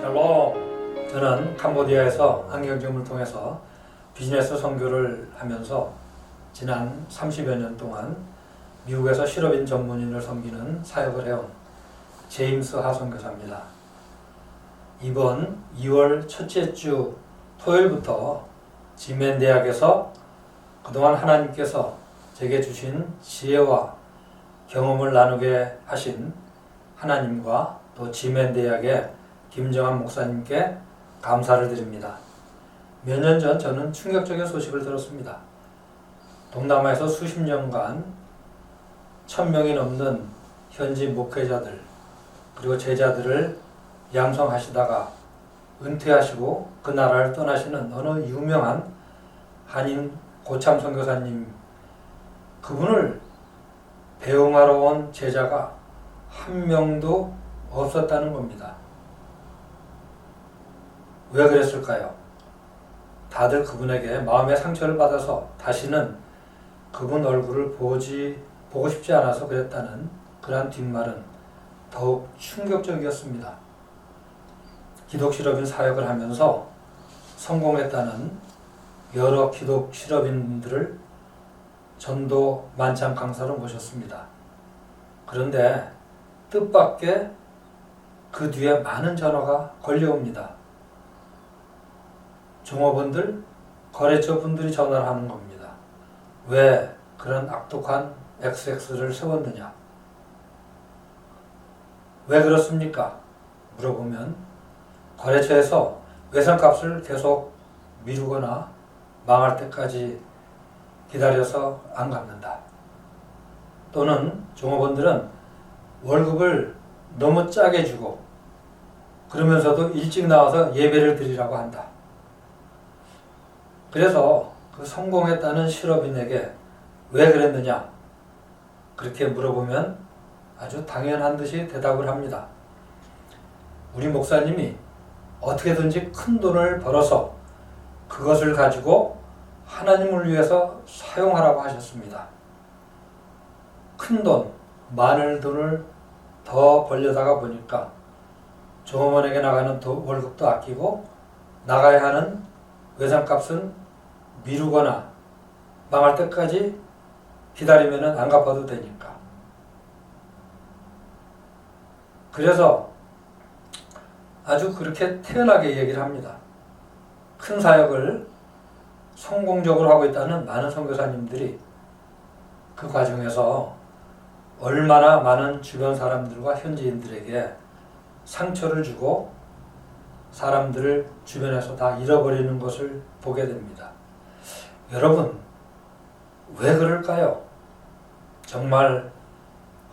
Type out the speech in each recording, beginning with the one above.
샬롬. 저는 캄보디아에서 안경점을 통해서 비즈니스 선교를 하면서 지난 30여 년 동안 미국에서 실업인 전문인을 섬기는 사역을 해온 제임스 하선교사입니다. 이번 2월 첫째 주 토요일부터 지멘 대학에서 그동안 하나님께서 제게 주신 지혜와 경험을 나누게 하신 하나님과 또 지멘 대학의 김정한 목사님께 감사를 드립니다. 몇 년 전 저는 충격적인 소식을 들었습니다. 동남아에서 수십 년간 천 명이 넘는 현지 목회자들 그리고 제자들을 양성하시다가 은퇴하시고 그 나라를 떠나시는 어느 유명한 한인 고참 선교사님 그분을 배웅하러 온 제자가 한 명도 없었다는 겁니다. 왜 그랬을까요? 다들 그분에게 마음의 상처를 받아서 다시는 그분 얼굴을 보지 보고 싶지 않아서 그랬다는 그러한 뒷말은 더욱 충격적이었습니다. 기독 실업인 사역을 하면서 성공했다는 여러 기독 실업인들을 전도 만찬 강사로 모셨습니다. 그런데 뜻밖의 그 뒤에 많은 전화가 걸려옵니다. 종업원들, 거래처 분들이 전화를 하는 겁니다. 왜 그런 악독한 XX를 세웠느냐? 왜 그렇습니까? 물어보면 거래처에서 외상값을 계속 미루거나 망할 때까지 기다려서 안 갚는다. 또는 종업원들은 월급을 너무 짜게 주고 그러면서도 일찍 나와서 예배를 드리라고 한다. 그래서 그 성공했다는 실업인에게 왜 그랬느냐? 그렇게 물어보면 아주 당연한 듯이 대답을 합니다. 우리 목사님이 어떻게든지 큰 돈을 벌어서 그것을 가지고 하나님을 위해서 사용하라고 하셨습니다. 큰 돈, 많은 돈을 더 벌려다가 보니까 종업원에게 나가는 도- 월급도 아끼고 나가야 하는 외상값은 미루거나 망할 때까지 기다리면 안 갚아도 되니까. 그래서 아주 그렇게 태연하게 얘기를 합니다. 큰 사역을 성공적으로 하고 있다는 많은 선교사님들이 그 과정에서 얼마나 많은 주변 사람들과 현지인들에게 상처를 주고 사람들을 주변에서 다 잃어버리는 것을 보게 됩니다. 여러분, 왜 그럴까요? 정말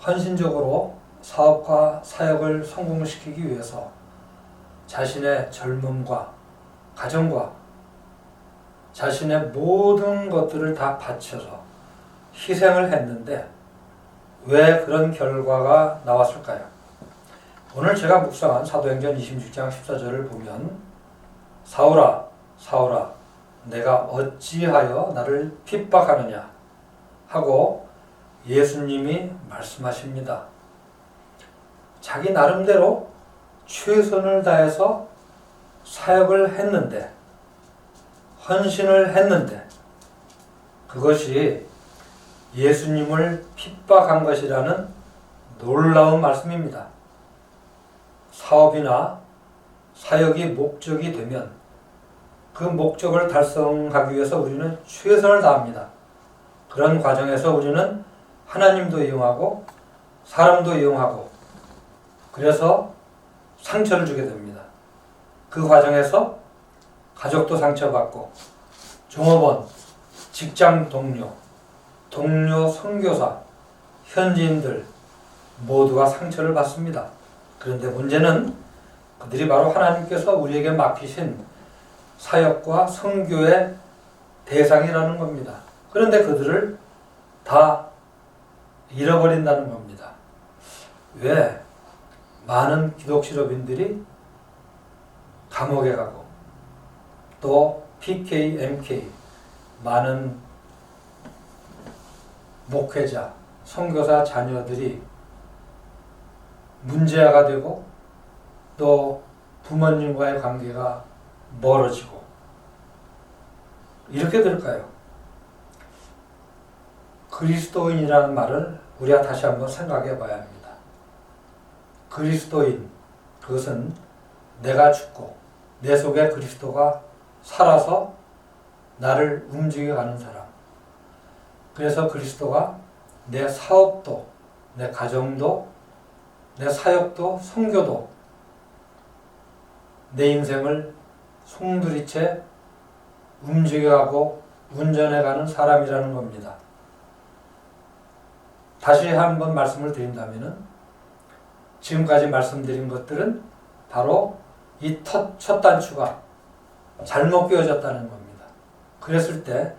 헌신적으로 사업과 사역을 성공시키기 위해서 자신의 젊음과 가정과 자신의 모든 것들을 다 바쳐서 희생을 했는데 왜 그런 결과가 나왔을까요? 오늘 제가 묵상한 사도행전 26장 14절을 보면 사울아 사울아 내가 어찌하여 나를 핍박하느냐 하고 예수님이 말씀하십니다. 자기 나름대로 최선을 다해서 사역을 했는데 헌신을 했는데 그것이 예수님을 핍박한 것이라는 놀라운 말씀입니다. 사업이나 사역이 목적이 되면 그 목적을 달성하기 위해서 우리는 최선을 다합니다. 그런 과정에서 우리는 하나님도 이용하고 사람도 이용하고 그래서 상처를 주게 됩니다. 그 과정에서 가족도 상처받고 종업원, 직장 동료, 동료 선교사, 현지인들 모두가 상처를 받습니다. 그런데 문제는 그들이 바로 하나님께서 우리에게 맡기신 사역과 선교의 대상이라는 겁니다. 그런데 그들을 다 잃어버린다는 겁니다. 왜? 많은 기독 실업인들이 감옥에 가고 또 PK, MK 많은 목회자, 선교사 자녀들이 문제아가 되고 또 부모님과의 관계가 멀어지고 이렇게 될까요? 그리스도인이라는 말을 우리가 다시 한번 생각해 봐야 합니다. 그리스도인, 그것은 내가 죽고 내 속에 그리스도가 살아서 나를 움직여가는 사람. 그래서 그리스도가 내 사업도, 내 가정도, 내 사역도, 성교도, 내 인생을 송두리째 움직여가고 운전해가는 사람이라는 겁니다. 다시 한번 말씀을 드린다면은 지금까지 말씀드린 것들은 바로 이 첫 단추가 잘못 끼워졌다는 겁니다. 그랬을 때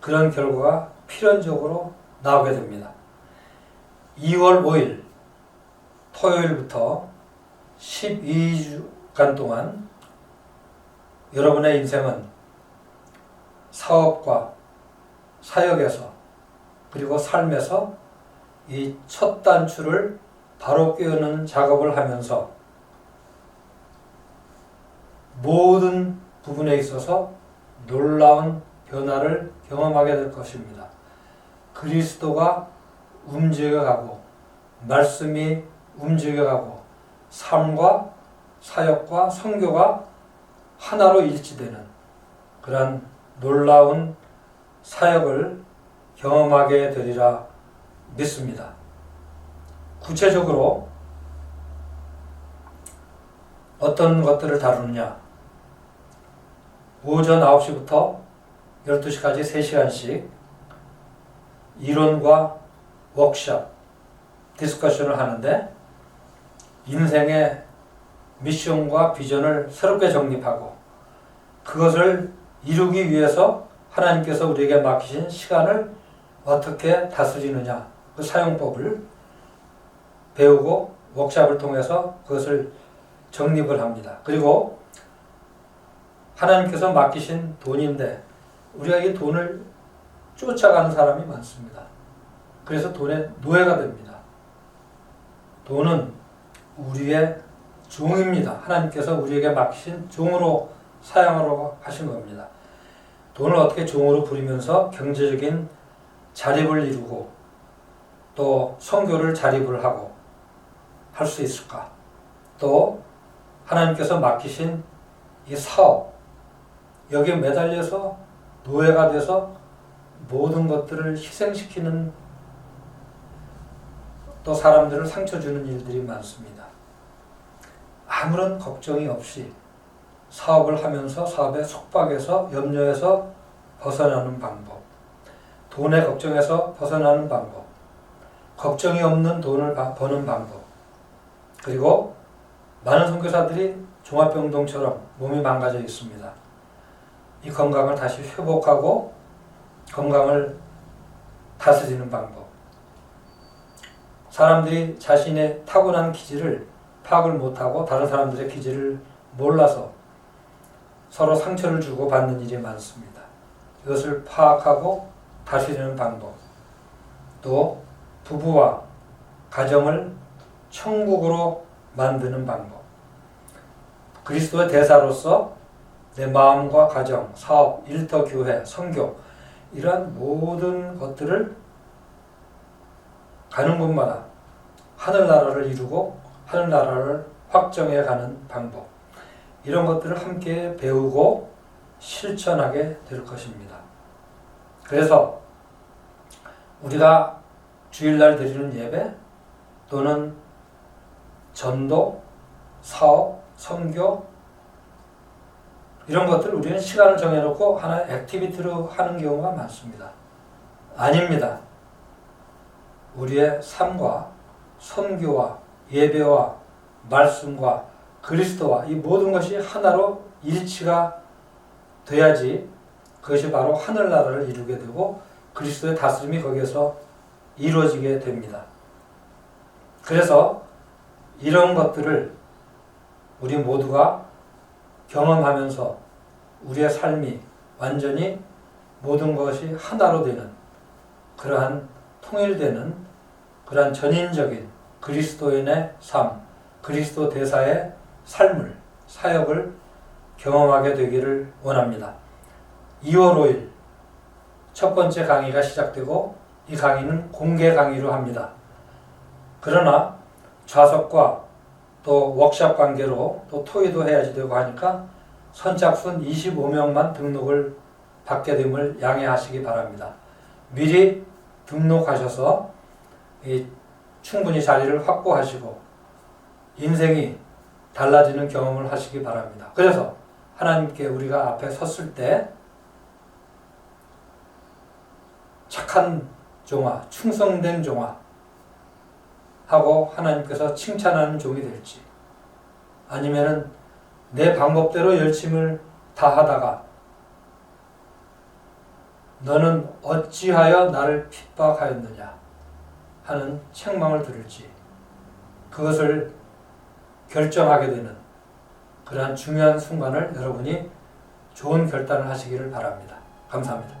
그런 결과가 필연적으로 나오게 됩니다. 2월 5일 토요일부터 12주간 동안 여러분의 인생은 사업과 사역에서 그리고 삶에서 이 첫 단추를 바로 끼우는 작업을 하면서 모든 부분에 있어서 놀라운 변화를 경험하게 될 것입니다. 그리스도가 움직여가고 말씀이 움직여가고 삶과 사역과 성교가 하나로 일치되는 그런 놀라운 사역을 경험하게 되리라 믿습니다. 구체적으로 어떤 것들을 다루느냐? 오전 9시부터 12시까지 3시간씩 이론과 워크샵, 디스커션을 하는데 인생의 미션과 비전을 새롭게 정립하고 그것을 이루기 위해서 하나님께서 우리에게 맡기신 시간을 어떻게 다스리느냐 그 사용법을 배우고 워크샵을 통해서 그것을 정립을 합니다. 그리고 하나님께서 맡기신 돈인데 우리가 이 돈을 쫓아가는 사람이 많습니다. 그래서 돈의 노예가 됩니다. 돈은 우리의 종입니다. 하나님께서 우리에게 맡기신 종으로 사용하라고 하신 겁니다. 돈을 어떻게 종으로 부리면서 경제적인 자립을 이루고 또 성교를 자립을 하고 할 수 있을까? 또 하나님께서 맡기신 이 사업 여기에 매달려서 노예가 돼서 모든 것들을 희생시키는 또 사람들을 상처 주는 일들이 많습니다. 아무런 걱정이 없이 사업을 하면서 사업의 속박에서 염려에서 벗어나는 방법, 돈의 걱정에서 벗어나는 방법, 걱정이 없는 돈을 버는 방법, 그리고 많은 선교사들이 종합병동처럼 몸이 망가져 있습니다. 이 건강을 다시 회복하고 건강을 다스리는 방법. 사람들이 자신의 타고난 기질을 파악을 못하고 다른 사람들의 기질을 몰라서 서로 상처를 주고 받는 일이 많습니다. 이것을 파악하고 다스리는 방법. 또 부부와 가정을 천국으로 만드는 방법. 그리스도의 대사로서 내 마음과 가정, 사업, 일터, 교회, 성교 이러한 모든 것들을 가는 곳마다 하늘나라를 이루고 하늘나라를 확정해 가는 방법 이런 것들을 함께 배우고 실천하게 될 것입니다. 그래서 우리가 주일날 드리는 예배 또는 전도, 사업, 선교 이런 것들 우리는 시간을 정해놓고 하나의 액티비티로 하는 경우가 많습니다. 아닙니다. 우리의 삶과 선교와 예배와 말씀과 그리스도와 이 모든 것이 하나로 일치가 돼야지 그것이 바로 하늘나라를 이루게 되고 그리스도의 다스림이 거기에서 이루어지게 됩니다. 그래서 이런 것들을 우리 모두가 경험하면서 우리의 삶이 완전히 모든 것이 하나로 되는 그러한 통일되는 그러한 전인적인 그리스도인의 삶, 그리스도 대사의 삶을 사역을 경험하게 되기를 원합니다. 2월 5일 첫 번째 강의가 시작되고 이 강의는 공개 강의로 합니다. 그러나 좌석과 또 워크샵 관계로 또 토의도 해야지 되고 하니까 선착순 25명만 등록을 받게 됨을 양해하시기 바랍니다. 미리 등록하셔서 이 충분히 자리를 확보하시고 인생이 달라지는 경험을 하시기 바랍니다. 그래서 하나님께 우리가 앞에 섰을 때 착한 종아, 충성된 종아 하고 하나님께서 칭찬하는 종이 될지 아니면은 내 방법대로 열심을 다하다가 너는 어찌하여 나를 핍박하였느냐 하는 책망을 들을지 그것을 결정하게 되는 그러한 중요한 순간을 여러분이 좋은 결단을 하시기를 바랍니다. 감사합니다.